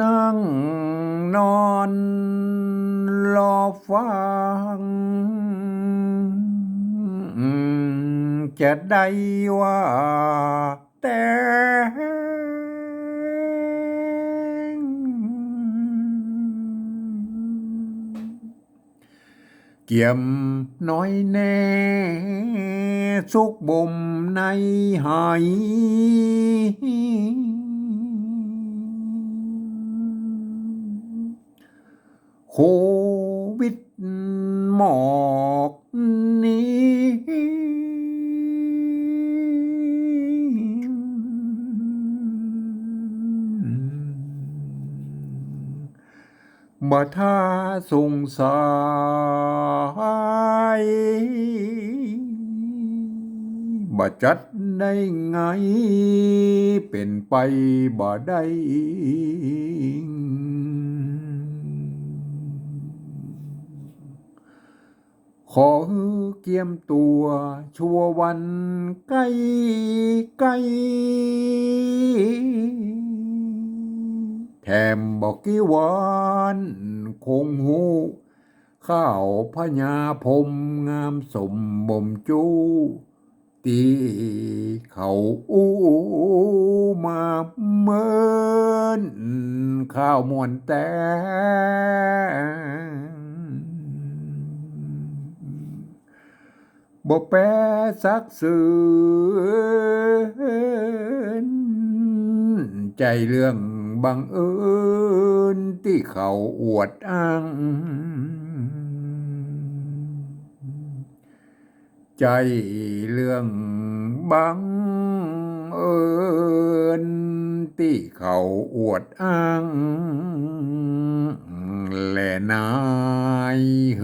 นั่งนอนรอฟัง จะได้ว่าแต่งเกี่ยมน้อยแน่สุกบ่มในหาย โควิดหมอกนี้บ่ท่าสงสายบ่จัดได้ไง เป็นไปบ่ได้ ขอเกียมตัว ชัววันใกล้ใกล้แถมบอกกี่วันคงหูข้าวพญาพรมงามสมบ่มจูตีเขาอู้มาเมินข้าวมวนแต่ บ่แปรสักสืนใจเรื่องบังเอิญที่เขาอวดอ้าง ใจเรื่องบังเอิญที่เขาอวดอ้าง และนายเฮอ